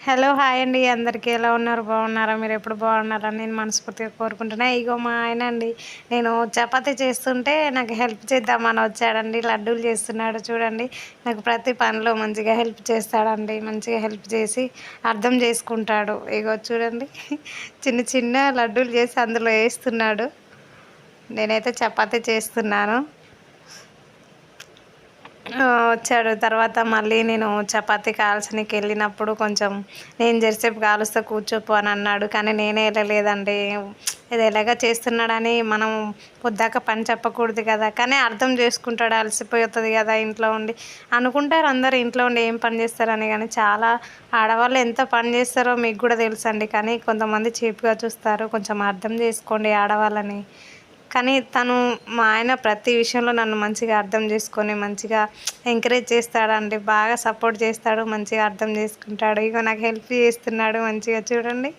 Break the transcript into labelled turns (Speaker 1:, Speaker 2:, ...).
Speaker 1: Hello hi అండి. అందరికీ ఎలా ఉన్నారు? బాగున్నారా? మీరు ఎప్పుడు బాగున్నారా నేను మనస్ఫూర్తిగా కోరుకుంటున్నా. ఇగో మా ఆయన అండి. నేను చపాతీ చేస్తుంటే నాకు హెల్ప్ చేద్దామని వచ్చాడండి. లడ్డూలు చేస్తున్నాడు చూడండి. నాకు ప్రతి పనిలో మంచిగా హెల్ప్ చేస్తాడండి. మంచిగా హెల్ప్ చేసి అర్థం చేసుకుంటాడు. ఇగో చూడండి. చిన్న చిన్న లడ్డూలు చేసి అందులో వేస్తున్నాడు. నేనైతే చపాతీ చేస్తున్నాను. వచ్చాడు. తర్వాత మళ్ళీ నేను చపాతీ కాల్చడానికి వెళ్ళినప్పుడు కొంచెం నేను జరిసేపు కాలుస్తా కూర్చోపు అని అన్నాడు. కానీ నేనే వెళ్ళలేదండి. ఇది ఎలాగ చేస్తున్నాడని మనం పొద్దాక పని చెప్పకూడదు కదా. కానీ అర్థం చేసుకుంటాడు. అలసిపోతుంది కదా ఇంట్లో ఉండి. అనుకుంటారు అందరు ఇంట్లో ఉండి ఏం పని చేస్తారని. కానీ చాలా ఆడవాళ్ళు ఎంత పని చేస్తారో మీకు కూడా తెలుసండి. కానీ కొంతమంది చీప్గా చూస్తారు. కొంచెం అర్థం చేసుకోండి ఆడవాళ్ళని. కానీ తను మా ఆయన ప్రతి విషయంలో నన్ను మంచిగా అర్థం చేసుకొని మంచిగా ఎంకరేజ్ చేస్తాడండి బాగా సపోర్ట్ చేస్తాడు మంచిగా అర్థం చేసుకుంటాడు. ఇక నాకు హెల్ప్ చేస్తున్నాడు మంచిగా చూడండి.